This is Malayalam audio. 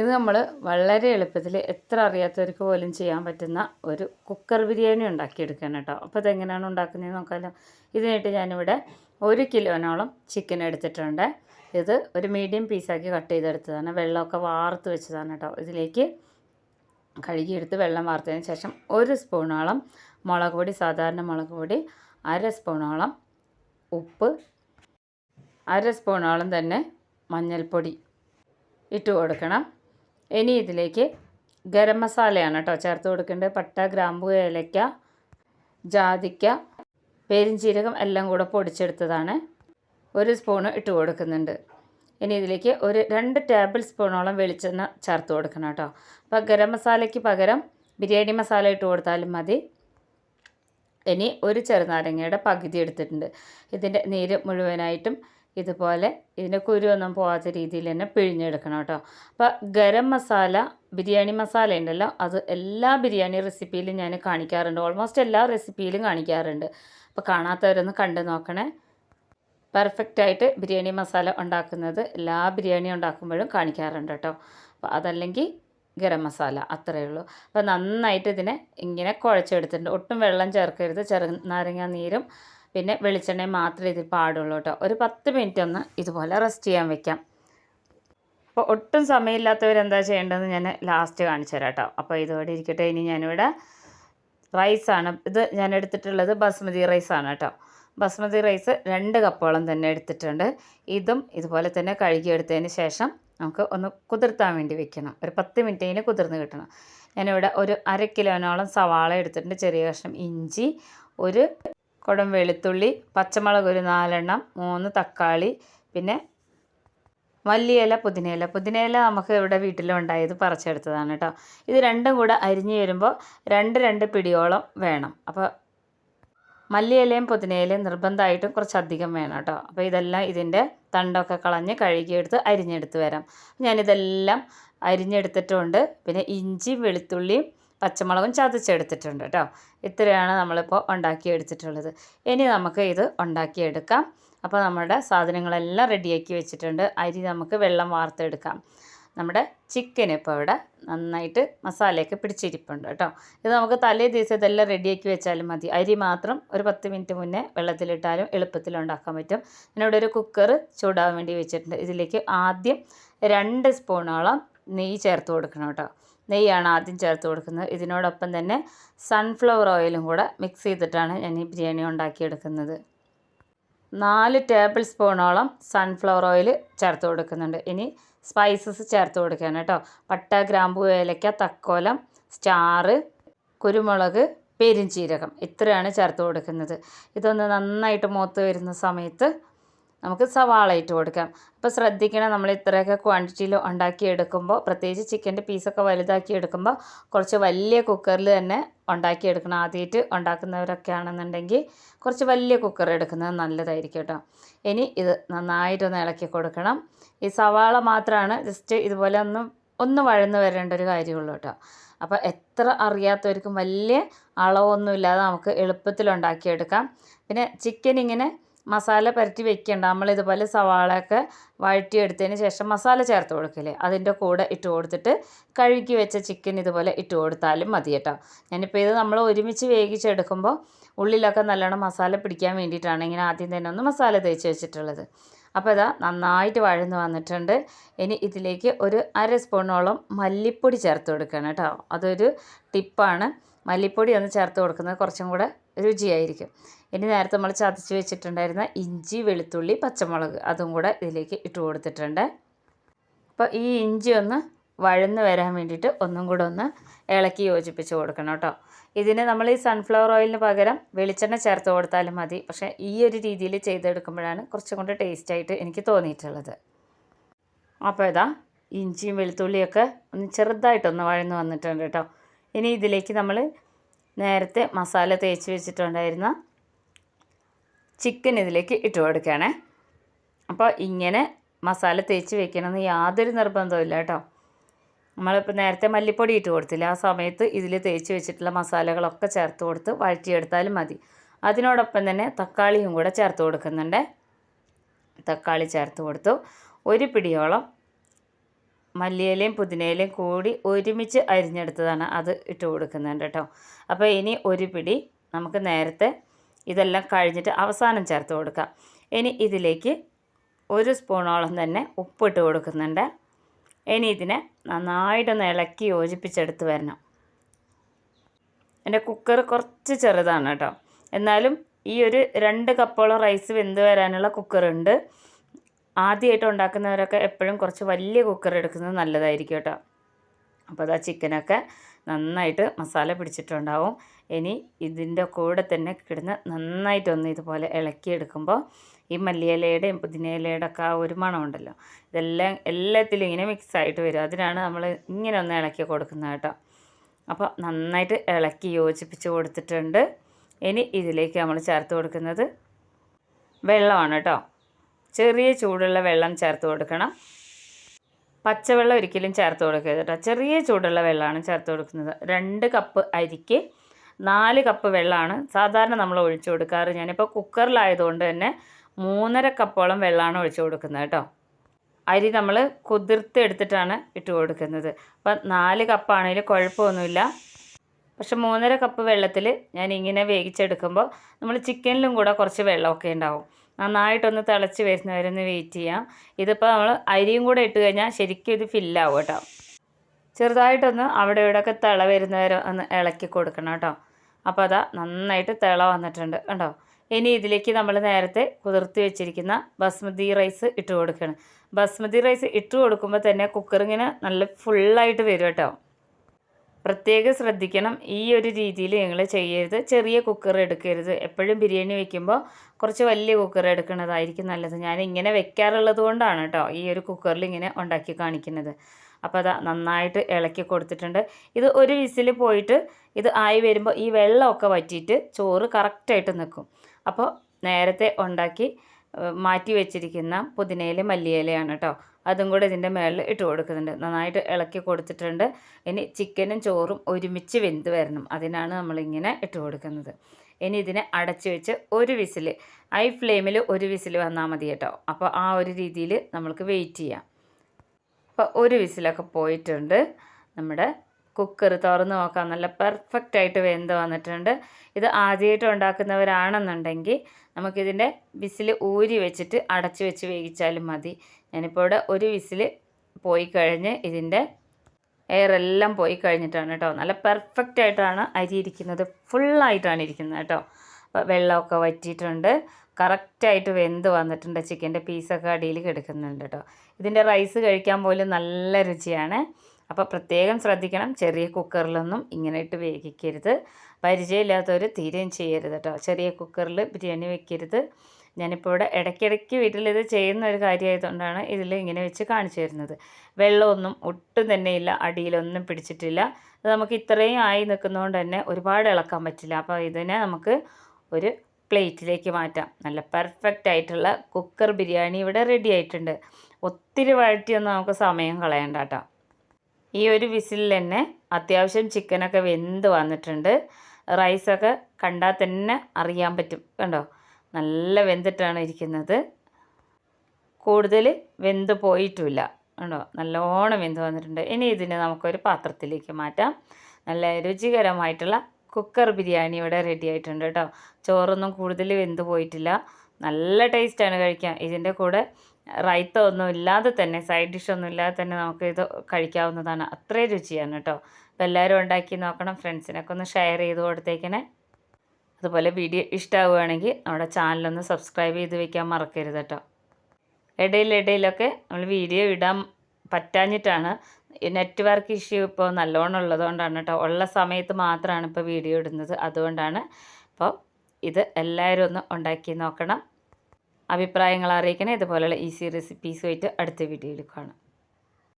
ഇത് നമ്മൾ വളരെ എളുപ്പത്തിൽ എത്ര അറിയാത്തവർക്ക് പോലും ചെയ്യാൻ പറ്റുന്ന ഒരു കുക്കർ ബിരിയാണി ഉണ്ടാക്കിയെടുക്കാൻ കേട്ടോ. അപ്പോൾ ഇതെങ്ങനെയാണ് ഉണ്ടാക്കുന്നത് നോക്കാമല്ലോ ഇതിനായിട്ട് ഞാനിവിടെ ഒരു കിലോനോളം ചിക്കൻ എടുത്തിട്ടുണ്ട്. ഇത് ഒരു മീഡിയം പീസാക്കി കട്ട് ചെയ്തെടുത്തതാണ്. വെള്ളമൊക്കെ വാർത്ത് വെച്ചതാണ് കേട്ടോ. ഇതിലേക്ക് കഴുകിയെടുത്ത് വെള്ളം വാർത്തതിന് ശേഷം ഒരു സ്പൂണോളം മുളക് പൊടി സാധാരണ മുളക് പൊടി അര സ്പൂണോളം ഉപ്പ് അര സ്പൂണോളം തന്നെ മഞ്ഞൾപ്പൊടി ഇട്ട് കൊടുക്കണം. ഇനി ഇതിലേക്ക് ഗരം മസാലയാണ് കേട്ടോ ചേർത്ത് കൊടുക്കേണ്ടത്. പട്ട ഗ്രാമ്പു ഏലയ്ക്ക ജാതിക്ക പെരിഞ്ചീരകം എല്ലാം കൂടെ പൊടിച്ചെടുത്തതാണ്. ഒരു സ്പൂണ് ഇട്ട് കൊടുക്കുന്നുണ്ട്. ഇനി ഇതിലേക്ക് ഒരു രണ്ട് ടേബിൾ സ്പൂണോളം വെളിച്ചെണ്ണ ചേർത്ത് കൊടുക്കണം കേട്ടോ അപ്പോൾ ഗരം മസാലയ്ക്ക് പകരം ബിരിയാണി മസാല ഇട്ട് കൊടുത്താലും മതി. ഇനി ഒരു ചെറുനാരങ്ങയുടെ പകുതി എടുത്തിട്ടുണ്ട്. ഇതിന്റെ നീര് മുഴുവനായിട്ടും ഇതുപോലെ ഇതിന്റെ കുരുവൊന്നും പോകാത്ത രീതിയിൽ തന്നെ പിഴിഞ്ഞെടുക്കണം കേട്ടോ. അപ്പോൾ ഗരം മസാല ബിരിയാണി മസാല ഉണ്ടല്ലോ അത് എല്ലാ ബിരിയാണി റെസിപ്പിയിലും ഞാൻ കാണിക്കാറുണ്ട്. ഓൾമോസ്റ്റ് എല്ലാ റെസിപ്പിയിലും കാണിക്കാറുണ്ട്. അപ്പോൾ കാണാത്തവരൊന്ന് കണ്ടു നോക്കണേ. പെർഫെക്റ്റായിട്ട് ബിരിയാണി മസാല ഉണ്ടാക്കുന്നത് എല്ലാ ബിരിയാണി ഉണ്ടാക്കുമ്പോഴും കാണിക്കാറുണ്ട് കേട്ടോ. അപ്പോൾ അതല്ലെങ്കിൽ ഗരം മസാല അത്രയേ ഉള്ളൂ. അപ്പോൾ നന്നായിട്ട് ഇതിനെ ഇങ്ങനെ കുഴച്ചെടുത്തിട്ടുണ്ട്. ഒട്ടും വെള്ളം ചേർക്കരുത്. ചെറു നാരങ്ങ നീരും പിന്നെ വെളിച്ചെണ്ണയും മാത്രമേ ഇതിൽ പാടുള്ളൂ കേട്ടോ. ഒരു പത്ത് മിനിറ്റ് ഒന്ന് ഇതുപോലെ റെസ്റ്റ് ചെയ്യാൻ വെക്കാം. അപ്പോൾ ഒട്ടും സമയമില്ലാത്തവരെന്താ ചെയ്യേണ്ടതെന്ന് ഞാൻ ലാസ്റ്റ് കാണിച്ചു തരാം കേട്ടോ. അപ്പോൾ ഇതോടെ ഇരിക്കട്ടെ. ഇനി ഞാനിവിടെ റൈസാണ് ഇത് ഞാൻ എടുത്തിട്ടുള്ളത് ബസ്മതി റൈസാണ് കേട്ടോ. ബസ്മതി റൈസ് രണ്ട് കപ്പോളം തന്നെ എടുത്തിട്ടുണ്ട്. ഇതും ഇതുപോലെ തന്നെ കഴുകിയെടുത്തതിന് ശേഷം നമുക്ക് ഒന്ന് കുതിർത്താൻ വേണ്ടി വെക്കണം. ഒരു പത്ത് മിനിറ്റിന് കുതിർന്ന് കിട്ടണം. ഞാനിവിടെ ഒരു അര കിലോനോളം സവാള എടുത്തിട്ടുണ്ട്. ചെറിയ കഷ്ണം ഇഞ്ചി ഒരു കുടം വെളുത്തുള്ളി പച്ചമുളക് ഒരു നാലെണ്ണം മൂന്ന് തക്കാളി പിന്നെ മല്ലിയില പുതിനയില. പുതിനയില നമുക്ക് ഇവിടെ വീട്ടിലുണ്ടായത് പറിച്ചെടുത്തതാണ് കേട്ടോ. ഇത് രണ്ടും കൂടെ അരിഞ്ഞ് വരുമ്പോൾ രണ്ട് രണ്ട് പിടിയോളം വേണം. അപ്പോൾ മല്ലിയിലയും പുതിനയിലയും നിർബന്ധമായിട്ടും കുറച്ചധികം വേണം കേട്ടോ. അപ്പോൾ ഇതെല്ലാം ഇതിന്റെ തണ്ടൊക്കെ കളഞ്ഞ് കഴുകിയെടുത്ത് അരിഞ്ഞെടുത്ത് വരാം. ഞാനിതെല്ലാം അരിഞ്ഞെടുത്തിട്ടുണ്ട്. പിന്നെ ഇഞ്ചി വെളുത്തുള്ളിയും പച്ചമുളകും ചതച്ചെടുത്തിട്ടുണ്ട് കേട്ടോ. ഇത്രയാണ് നമ്മളിപ്പോൾ ഉണ്ടാക്കിയെടുത്തിട്ടുള്ളത്. ഇനി നമുക്ക് ഇത് ഉണ്ടാക്കിയെടുക്കാം. അപ്പോൾ നമ്മുടെ സാധനങ്ങളെല്ലാം റെഡിയാക്കി വെച്ചിട്ടുണ്ട്. അരി നമുക്ക് വെള്ളം വാർത്തെടുക്കാം. നമ്മുടെ ചിക്കൻ ഇപ്പോൾ ഇവിടെ നന്നായിട്ട് മസാലയൊക്കെ പിടിച്ചിരിപ്പുണ്ട് കേട്ടോ. ഇത് നമുക്ക് തലേ ദിവസം ഇതെല്ലാം റെഡിയാക്കി വെച്ചാലും മതി. അരി മാത്രം ഒരു പത്ത് മിനിറ്റ് മുന്നേ വെള്ളത്തിലിട്ടാലും എളുപ്പത്തിൽ ഉണ്ടാക്കാൻ പറ്റും. ഞാനിവിടെ ഒരു കുക്കർ ചൂടാൻ വേണ്ടി വെച്ചിട്ടുണ്ട്. ഇതിലേക്ക് ആദ്യം രണ്ട് സ്പൂണോളം നെയ്യ് ചേർത്ത് കൊടുക്കണം കേട്ടോ. നെയ്യാണ് ആദ്യം ചേർത്ത് കൊടുക്കുന്നത്. ഇതിനോടൊപ്പം തന്നെ സൺഫ്ലവർ ഓയിലും കൂടെ മിക്സ് ചെയ്തിട്ടാണ് ഞാൻ ഈ ബിരിയാണി ഉണ്ടാക്കിയെടുക്കുന്നത്. നാല് ടേബിൾ സ്പൂണോളം സൺഫ്ലവർ ഓയിൽ ചേർത്ത് കൊടുക്കുന്നുണ്ട്. ഇനി സ്പൈസസ് ചേർത്ത് കൊടുക്കാൻ കേട്ടോ. പട്ട ഗ്രാമ്പു ഏലക്ക തക്കോലം സ്റ്റാറ് കുരുമുളക് പെരിഞ്ചീരകം ഇത്രയാണ് ചേർത്ത് കൊടുക്കുന്നത്. ഇതൊന്ന് നന്നായിട്ട് മൂത്ത് വരുന്ന സമയത്ത് നമുക്ക് സവാള ഇട്ട് കൊടുക്കാം. അപ്പോൾ ശ്രദ്ധിക്കണം നമ്മൾ ഇത്രയൊക്കെ ക്വാണ്ടിറ്റിയിൽ ഉണ്ടാക്കി എടുക്കുമ്പോൾ പ്രത്യേകിച്ച് ചിക്കന്റെ പീസൊക്കെ വലുതാക്കി എടുക്കുമ്പോൾ കുറച്ച് വലിയ കുക്കറിൽ തന്നെ ഉണ്ടാക്കി എടുക്കണം ആദ്യമായിട്ട് ഉണ്ടാക്കുന്നവരൊക്കെ ആണെന്നുണ്ടെങ്കിൽ കുറച്ച് വലിയ കുക്കർ എടുക്കുന്നത് നല്ലതായിരിക്കും കേട്ടോ. ഇനി ഇത് നന്നായിട്ടൊന്ന് ഇളക്കി കൊടുക്കണം. ഈ സവാള മാത്രമാണ് ജസ്റ്റ് ഇതുപോലെ ഒന്ന് ഒന്ന് വഴന്ന് വരേണ്ട ഒരു കാര്യമുള്ളൂ കേട്ടോ. അപ്പോൾ എത്ര അറിയാത്തവർക്കും വലിയ അളവൊന്നുമില്ലാതെ നമുക്ക് എളുപ്പത്തിൽ ഉണ്ടാക്കിയെടുക്കാം. പിന്നെ ചിക്കൻ ഇങ്ങനെ മസാല പുരട്ടി വെക്കേണ്ട. നമ്മളിതുപോലെ സവാളയൊക്കെ വഴറ്റിയെടുത്തതിന് ശേഷം മസാല ചേർത്ത് കൊടുക്കില്ലേ? അതിന്റെ കൂടെ ഇട്ട് കൊടുത്തിട്ട് കഴുകി വെച്ച ചിക്കൻ ഇതുപോലെ ഇട്ട് കൊടുത്താലും മതി കേട്ടോ. ഞാനിപ്പോൾ ഇത് നമ്മൾ ഒരുമിച്ച് വേവിച്ചെടുക്കുമ്പോൾ ഉള്ളിലൊക്കെ നല്ലോണം മസാല പിടിക്കാൻ വേണ്ടിയിട്ടാണ് ഇങ്ങനെ ആദ്യം തന്നെ ഒന്ന് മസാല തേച്ച് വെച്ചിട്ടുള്ളത്. അപ്പോൾ ഇതാ നന്നായിട്ട് വഴന്ന് വന്നിട്ടുണ്ട്. ഇനി ഇതിലേക്ക് ഒരു അര സ്പൂണോളം മല്ലിപ്പൊടി ചേർത്ത് കൊടുക്കണം കേട്ടോ. അതൊരു ടിപ്പാണ്. മല്ലിപ്പൊടി ഒന്ന് ചേർത്ത് കൊടുക്കുന്നത് കുറച്ചും കൂടെ രുചിയായിരിക്കും. ഇനി നേരത്തെ നമ്മൾ ചതച്ച് വെച്ചിട്ടുണ്ടായിരുന്ന ഇഞ്ചി വെളുത്തുള്ളി പച്ചമുളക് അതും കൂടെ ഇതിലേക്ക് ഇട്ട് കൊടുത്തിട്ടുണ്ട്. അപ്പോൾ ഈ ഇഞ്ചി ഒന്ന് വഴന്ന് വരാൻ വേണ്ടിയിട്ട് ഒന്നും കൂടെ ഒന്ന് ഇളക്കി യോജിപ്പിച്ച് കൊടുക്കണം കേട്ടോ. ഇതിന് നമ്മൾ ഈ സൺഫ്ലവർ ഓയിലിന് പകരം വെളിച്ചെണ്ണ ചേർത്ത് കൊടുത്താലും മതി. പക്ഷേ ഈ ഒരു രീതിയിൽ ചെയ്തെടുക്കുമ്പോഴാണ് കുറച്ചും കൂടെ ടേസ്റ്റായിട്ട് എനിക്ക് തോന്നിയിട്ടുള്ളത്. അപ്പോൾ ഇതാ ഇഞ്ചിയും വെളുത്തുള്ളിയൊക്കെ ഒന്ന് ചെറുതായിട്ടൊന്ന് വഴന്ന് വന്നിട്ടുണ്ട് കേട്ടോ. ഇനി ഇതിലേക്ക് നമ്മൾ നേരത്തെ മസാല തേച്ച് വെച്ചിട്ടുണ്ടായിരുന്ന ചിക്കൻ ഇതിലേക്ക് ഇട്ട് കൊടുക്കുകയാണേ. അപ്പോൾ ഇങ്ങനെ മസാല തേച്ച് വെക്കണമെന്ന് യാതൊരു നിർബന്ധവും കേട്ടോ. നമ്മളിപ്പോൾ നേരത്തെ മല്ലിപ്പൊടി ഇട്ട് കൊടുത്തില്ല ആ സമയത്ത് ഇതിൽ തേച്ച് വെച്ചിട്ടുള്ള മസാലകളൊക്കെ ചേർത്ത് കൊടുത്ത് വഴറ്റിയെടുത്താലും മതി. അതിനോടൊപ്പം തന്നെ തക്കാളിയും കൂടെ ചേർത്ത് കൊടുക്കുന്നുണ്ട്. തക്കാളി ചേർത്ത് കൊടുത്തു. ഒരു പിടിയോളം മല്ലിയിലയും പുതിനയിലയും കൂടി ഒരുമിച്ച് അരിഞ്ഞെടുത്തതാണ് അത് ഇട്ട് കൊടുക്കുന്നുണ്ട് കേട്ടോ. അപ്പോൾ ഇനി ഒരു പിടി നമുക്ക് നേരത്തെ ഇതെല്ലാം കഴിഞ്ഞിട്ട് അവസാനം ചേർത്ത് കൊടുക്കുക. ഇനി ഇതിലേക്ക് ഒരു സ്പൂണോളം തന്നെ ഉപ്പിട്ട് കൊടുക്കുന്നുണ്ട്. ഇനി ഇതിനെ നന്നായിട്ടൊന്ന് ഇളക്കി യോജിപ്പിച്ചെടുത്ത് വരണം. എന്റെ കുക്കർ കുറച്ച് ചെറുതാണ് കേട്ടോ. എന്നാലും ഈ ഒരു രണ്ട് കപ്പോളം റൈസ് വെന്ത് വരാനുള്ള കുക്കറുണ്ട്. ആദ്യമായിട്ട് ഉണ്ടാക്കുന്നവരൊക്കെ എപ്പോഴും കുറച്ച് വലിയ കുക്കർ എടുക്കുന്നത് നല്ലതായിരിക്കും കേട്ടോ. അപ്പോൾ അതാ ചിക്കനൊക്കെ നന്നായിട്ട് മസാല പിടിച്ചിട്ടുണ്ടാവും. ഇനി ഇതിന്റെ കൂടെ തന്നെ കിടന്ന് നന്നായിട്ടൊന്ന് ഇതുപോലെ ഇളക്കിയെടുക്കുമ്പോൾ ഈ മല്ലിയിലയുടെയും പുതിനയിലയുടെ ഒക്കെ ആ ഒരു മണമുണ്ടല്ലോ. ഇതെല്ലാം എല്ലാത്തിലും ഇങ്ങനെ മിക്സ് ആയിട്ട് വരും. അതിനാണ് നമ്മൾ ഇങ്ങനെ ഒന്ന് ഇളക്കി കൊടുക്കുന്നത് കേട്ടോ. അപ്പോൾ നന്നായിട്ട് ഇളക്കി യോജിപ്പിച്ച് കൊടുത്തിട്ടുണ്ട്. ഇനി ഇതിലേക്ക് നമ്മൾ ചേർത്ത് കൊടുക്കുന്നത് വെള്ളമാണ് കേട്ടോ. ചെറിയ ചൂടുള്ള വെള്ളം ചേർത്ത് കൊടുക്കണം. പച്ചവെള്ളം ഒരിക്കലും ചേർത്ത് കൊടുക്കരുത് കേട്ടോ. ചെറിയ ചൂടുള്ള വെള്ളമാണ് ചേർത്ത് കൊടുക്കുന്നത്. രണ്ട് കപ്പ് അരിക്ക് നാല് കപ്പ് വെള്ളമാണ് സാധാരണ നമ്മൾ ഒഴിച്ചു കൊടുക്കാറ്. ഞാനിപ്പോൾ കുക്കറിലായതുകൊണ്ട് തന്നെ മൂന്നര കപ്പോളം വെള്ളമാണ് ഒഴിച്ചു കൊടുക്കുന്നത് കേട്ടോ. അരി നമ്മൾ കുതിർത്ത് എടുത്തിട്ടാണ് ഇട്ട് കൊടുക്കുന്നത്. അപ്പം നാല് കപ്പാണെങ്കിൽ കുഴപ്പമൊന്നുമില്ല. പക്ഷെ മൂന്നര കപ്പ് വെള്ളത്തിൽ ഞാൻ ഇങ്ങനെ വേവിച്ചെടുക്കുമ്പോൾ നമ്മൾ ചിക്കനിലും കൂടെ കുറച്ച് വെള്ളമൊക്കെ ഉണ്ടാവും. നന്നായിട്ടൊന്ന് തിളച്ച് വരുന്നവരൊന്ന് വെയിറ്റ് ചെയ്യാം. ഇതിപ്പോൾ നമ്മൾ അരിയും കൂടെ ഇട്ട് കഴിഞ്ഞാൽ ശരിക്കും ഇത് ഫില്ലാവും കേട്ടോ. ചെറുതായിട്ടൊന്ന് അവിടെ ഇവിടെയൊക്കെ തിള വരുന്നവരെ ഒന്ന് ഇളക്കി കൊടുക്കണം കേട്ടോ. അപ്പോൾ അതാ നന്നായിട്ട് തിള വന്നിട്ടുണ്ട് കേട്ടോ ഇനി ഇതിലേക്ക് നമ്മൾ നേരത്തെ കുതിർത്തി വെച്ചിരിക്കുന്ന ബസ്മതി റൈസ് ഇട്ട് കൊടുക്കണം. ബസ്മതി റൈസ് ഇട്ട് കൊടുക്കുമ്പോൾ തന്നെ കുക്കറിങ്ങനെ നല്ല ഫുള്ളായിട്ട് വരും കേട്ടോ. പ്രത്യേകം ശ്രദ്ധിക്കണം. ഈ ഒരു രീതിയിൽ നിങ്ങൾ ചെയ്യരുത്. ചെറിയ കുക്കർ എടുക്കരുത്. എപ്പോഴും ബിരിയാണി വെക്കുമ്പോൾ കുറച്ച് വലിയ കുക്കർ എടുക്കുന്നതായിരിക്കും നല്ലത്. ഞാൻ ഇങ്ങനെ വെക്കാറുള്ളത് കൊണ്ടാണ് കേട്ടോ ഈ ഒരു കുക്കറിൽ ഇങ്ങനെ ഉണ്ടാക്കി കാണിക്കുന്നത്. അപ്പോൾ അതാ നന്നായിട്ട് ഇളക്കി കൊടുത്തിട്ടുണ്ട്. ഇത് ഒരു വിസിൽ പോയിട്ട് ഇത് ആയി വരുമ്പോൾ ഈ വെള്ളമൊക്കെ വറ്റിയിട്ട് ചോറ് കറക്റ്റായിട്ട് നിൽക്കും അപ്പോൾ നേരത്തെ ഉണ്ടാക്കി മാറ്റി വെച്ചിരിക്കുന്ന പുതിനയില മല്ലിയിലയാണ് കേട്ടോ അതും കൂടെ ഇതിന്റെ മേളിൽ ഇട്ട് കൊടുക്കുന്നുണ്ട്. നന്നായിട്ട് ഇളക്കി കൊടുത്തിട്ടുണ്ട്. ഇനി ചിക്കനും ചോറും ഒരുമിച്ച് വെന്ത് വരണം. അതിനാണ് നമ്മളിങ്ങനെ ഇട്ട് കൊടുക്കുന്നത്. ഇനി ഇതിനെ അടച്ച് വെച്ച് ഒരു വിസിൽ ഹൈ ഫ്ലെയിമിൽ ഒരു വിസിൽ വന്നാൽ മതി കേട്ടോ. അപ്പോൾ ആ ഒരു രീതിയിൽ നമ്മൾക്ക് വെയിറ്റ് ചെയ്യാം. അപ്പോൾ ഒരു വിസിലൊക്കെ പോയിട്ടുണ്ട് നമ്മുടെ കുക്കർ തുറന്ന് നോക്കാം. നല്ല പെർഫെക്റ്റ് ആയിട്ട് വെന്ത് വന്നിട്ടുണ്ട്. ഇത് ആദ്യമായിട്ട് ഉണ്ടാക്കുന്നവരാണെന്നുണ്ടെങ്കിൽ നമുക്കിതിന്റെ വിസിൽ ഊരി വെച്ചിട്ട് അടച്ചു വെച്ച് വേവിച്ചാലും മതി. ഞാനിപ്പോൾ ഇവിടെ ഒരു വിസിൽ പോയി കഴിഞ്ഞ് ഇതിന്റെ എയർ എല്ലാം പോയി കഴിഞ്ഞിട്ടാണ് കേട്ടോ. നല്ല പെർഫെക്റ്റ് ആയിട്ടാണ് അരി ഇരിക്കുന്നത്. ഫുള്ളായിട്ടാണ് ഇരിക്കുന്നത് കേട്ടോ. അപ്പോൾ വെള്ളമൊക്കെ വറ്റിയിട്ടുണ്ട്. കറക്റ്റായിട്ട് വെന്ത് വന്നിട്ടുണ്ട്. ചിക്കന്റെ പീസൊക്കെ അടിയിൽ കിടക്കുന്നുണ്ട് കേട്ടോ. ഇതിന്റെ റൈസ് കഴിക്കാൻ പോലും നല്ല രുചിയാണ്. അപ്പോൾ പ്രത്യേകം ശ്രദ്ധിക്കണം. ചെറിയ കുക്കറിലൊന്നും ഇങ്ങനെ ഇട്ട് വേവിക്കരുത്. പരിചയമില്ലാത്തവർ തീരെയും ചെയ്യരുത് കേട്ടോ. ചെറിയ കുക്കറിൽ ബിരിയാണി വെക്കരുത്. ഞാനിപ്പോൾ ഇവിടെ ഇടയ്ക്കിടയ്ക്ക് വീട്ടിലിത് ചെയ്യുന്ന ഒരു കാര്യമായതുകൊണ്ടാണ് ഇതിൽ ഇങ്ങനെ വെച്ച് കാണിച്ചു തരുന്നത്. വെള്ളമൊന്നും ഒട്ടും തന്നെ ഇല്ല. അടിയിലൊന്നും പിടിച്ചിട്ടില്ല. അത് നമുക്ക് ഇത്രയും ആയി നിൽക്കുന്നതുകൊണ്ട് തന്നെ ഒരുപാട് ഇളക്കാൻ പറ്റില്ല. അപ്പോൾ ഇതിനെ നമുക്ക് ഒരു പ്ലേറ്റിലേക്ക് മാറ്റാം. നല്ല പെർഫെക്റ്റ് ആയിട്ടുള്ള കുക്കർ ബിരിയാണി ഇവിടെ റെഡി ആയിട്ടുണ്ട്. ഒത്തിരി വഴറ്റിയൊന്നും നമുക്ക് സമയം കളയണ്ട കേട്ടോ. ഈ ഒരു വിസിലിൽ തന്നെ അത്യാവശ്യം ചിക്കനൊക്കെ വെന്ത് വന്നിട്ടുണ്ട്. റൈസൊക്കെ കണ്ടാൽ തന്നെ അറിയാൻ പറ്റും. കണ്ടോ? നല്ല വെന്തിട്ടാണ് ഇരിക്കുന്നത്. കൂടുതൽ വെന്ത് പോയിട്ടുമില്ല കണ്ടോ? നല്ലോണം വെന്ത് വന്നിട്ടുണ്ട്. ഇനി ഇതിനെ നമുക്കൊരു പാത്രത്തിലേക്ക് മാറ്റാം. നല്ല രുചികരമായിട്ടുള്ള കുക്കർ ബിരിയാണി ഇവിടെ റെഡി ആയിട്ടുണ്ട് കേട്ടോ. ചോറൊന്നും കൂടുതൽ വെന്ത് പോയിട്ടില്ല. നല്ല ടേസ്റ്റാണ് കഴിക്കാൻ. ഇതിന്റെ കൂടെ റൈത്ത ഒന്നും ഇല്ലാതെ തന്നെ സൈഡ് ഡിഷ് ഒന്നും ഇല്ലാതെ തന്നെ നമുക്ക് ഇത് കഴിക്കാവുന്നതാണ്. അത്രയും രുചിയാണ് കേട്ടോ. അപ്പോൾ എല്ലാവരും ഉണ്ടാക്കി നോക്കണം ഫ്രണ്ട്സിനൊക്കെ ഒന്ന് ഷെയർ ചെയ്ത് കൊടുത്തേക്കണേ. അതുപോലെ വീഡിയോ ഇഷ്ടമാവുകയാണെങ്കിൽ നമ്മുടെ ചാനലൊന്ന് സബ്സ്ക്രൈബ് ചെയ്ത് വെക്കാൻ മറക്കരുത് കേട്ടോ. ഇടയിലിടയിലൊക്കെ നമ്മൾ വീഡിയോ ഇടാൻ പറ്റാഞ്ഞിട്ടാണ് നെറ്റ്വർക്ക് ഇഷ്യൂ ഇപ്പോൾ നല്ലോണം ഉള്ളതുകൊണ്ടാണ് കേട്ടോ. ഉള്ള സമയത്ത് മാത്രമാണ് ഇപ്പോൾ വീഡിയോ ഇടുന്നത്. അതുകൊണ്ടാണ് അപ്പോൾ ഇത് എല്ലാവരും ഒന്ന് ഉണ്ടാക്കി നോക്കണം. അഭിപ്രായങ്ങൾ അറിയിക്കണേ. ഇതുപോലെയുള്ള ഈസി റെസിപ്പീസുമായിട്ട് അടുത്ത വീഡിയോയിൽ കാണാം.